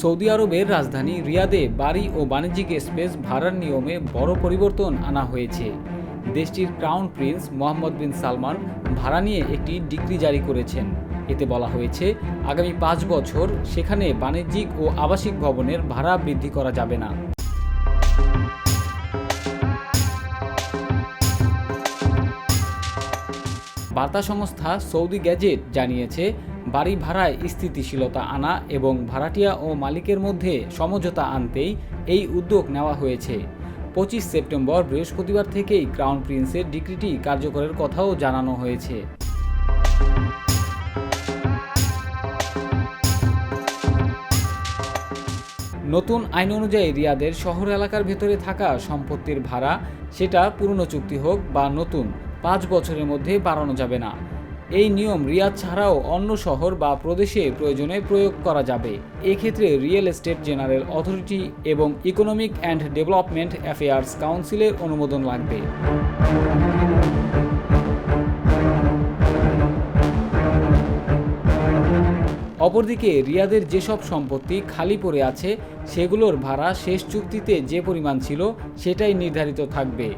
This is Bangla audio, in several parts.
সৌদি আরবের রাজধানী রিয়াদে বাড়ি ও বাণিজ্যিক স্পেস ভাড়ার নিয়মে বড় পরিবর্তন আনা হয়েছে। দেশটির crown prince Mohammed bin Salman ভাড়া নিয়ে একটি ডিগ্রি জারি করেছেন। এতে বলা হয়েছে, আগামী পাঁচ বছর সেখানে বাণিজ্যিক ও আবাসিক ভবনের ভাড়া বৃদ্ধি করা যাবে না। বার্তা সংস্থা সৌদি গ্যাজেট জানিয়েছে বাড়ি ভাড়ায় স্থিতিশীলতা আনা এবং ভাড়াটিয়া ও মালিকের মধ্যে সমঝোতা আনতেই এই উদ্যোগ নেওয়া হয়েছে। পঁচিশ সেপ্টেম্বর বৃহস্পতিবার থেকেই ক্রাউন প্রিন্সের ডিক্রিটি কার্যকরের কথাও জানানো হয়েছে। নতুন আইন অনুযায়ী রিয়াদের শহর এলাকার ভেতরে থাকা সম্পত্তির ভাড়া, সেটা পুরনো চুক্তি হোক বা নতুন, পাঁচ বছরের মধ্যে বাড়ানো যাবে না। এই নিয়ম রিয়াদ ছাড়াও অন্য শহর বা প্রদেশে প্রয়োজনে প্রয়োগ করা যাবে। এক্ষেত্রে রিয়েল এস্টেট জেনারেল অথরিটি এবং ইকোনমিক অ্যান্ড ডেভেলপমেন্ট অ্যাফেয়ার্স কাউন্সিলের অনুমোদন লাগবে। অপরদিকে রিয়াদের যেসব সম্পত্তি খালি পড়ে আছে, সেগুলোর ভাড়া শেষ চুক্তিতে যে পরিমাণ ছিল, সেটাই নির্ধারিত থাকবে।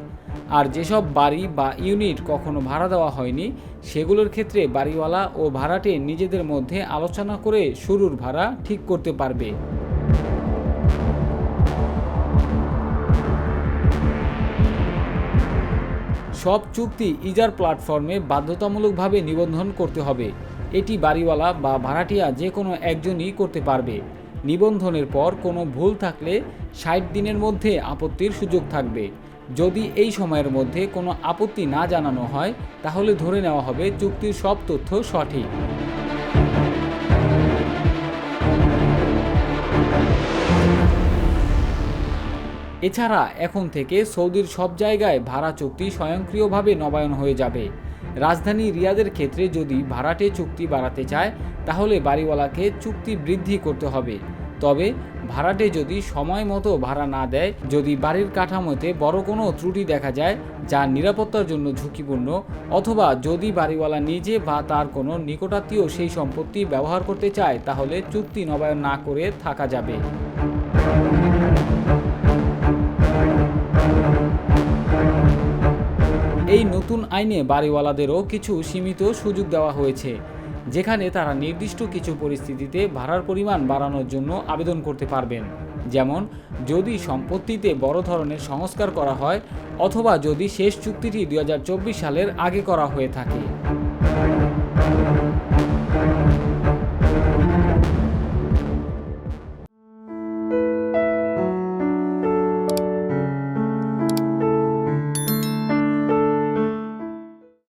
আর যেসব বাড়ি বা ইউনিট কখনো ভাড়া দেওয়া হয়নি, সেগুলোর ক্ষেত্রে বাড়িওয়ালা ও ভাড়াটে নিজেদের মধ্যে আলোচনা করে শুরুর ভাড়া ঠিক করতে পারবে। সব চুক্তি ইজার প্ল্যাটফর্মে বাধ্যতামূলকভাবে নিবন্ধন করতে হবে। এটি বাড়িওয়ালা বা ভাড়াটিয়া যে কোনো একজনই করতে পারবে। নিবন্ধনের পর কোনো ভুল থাকলে ষাট দিনের মধ্যে আপত্তির সুযোগ থাকবে। যদি এই সময়ের মধ্যে কোনো আপত্তি না জানানো হয়, তাহলে ধরে নেওয়া হবে চুক্তির সব তথ্য সঠিক। এছাড়া এখন থেকে সৌদির সব জায়গায় ভাড়া চুক্তি স্বয়ংক্রিয়ভাবে নবায়ন হয়ে যাবে। রাজধানী রিয়াদের ক্ষেত্রে যদি ভাড়াটে চুক্তি বাড়াতে চায়, তাহলে বাড়িওয়ালাকে চুক্তি বৃদ্ধি করতে হবে। তবে ভাড়াটে যদি সময় মতো ভাড়া না দেয়, যদি বাড়ির কাঠামোতে বড় কোনো ত্রুটি দেখা যায়, যা নিরাপত্তার জন্য ঝুঁকিপূর্ণ, অথবা যদি বাড়িওয়ালা নিজে বা তার কোনো নিকটাত্মীয় সেই সম্পত্তি ব্যবহার করতে চায়, তাহলে চুক্তি নবায়ন না করে থাকা যাবে। এই নতুন আইনে বাড়িওয়ালাদেরও কিছু সীমিত সুযোগ দেওয়া হয়েছে। যেখানে তারা নির্দিষ্ট কিছু পরিস্থিতিতে ভাড়ার পরিমাণ বাড়ানোর জন্য আবেদন করতে পারবেন। যেমন, যদি সম্পত্তিতে বড় ধরনের সংস্কার করা হয় অথবা যদি শেষ চুক্তিটি দু হাজার চব্বিশ সালের আগে করা হয়ে থাকে।